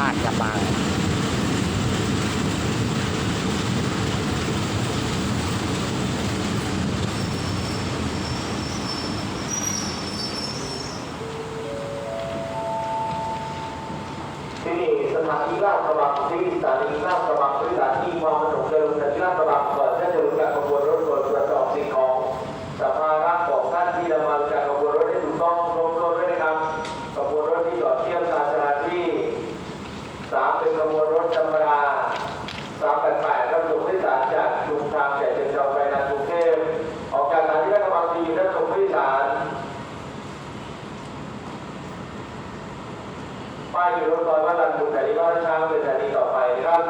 ลาดกระบังที่สถานีราชกระบังที่สถานี ป้ายอยู่รถซอยวัดลันบุญแต่นี้ว่านช้างเป็นแต่นีต่อไปนะครับ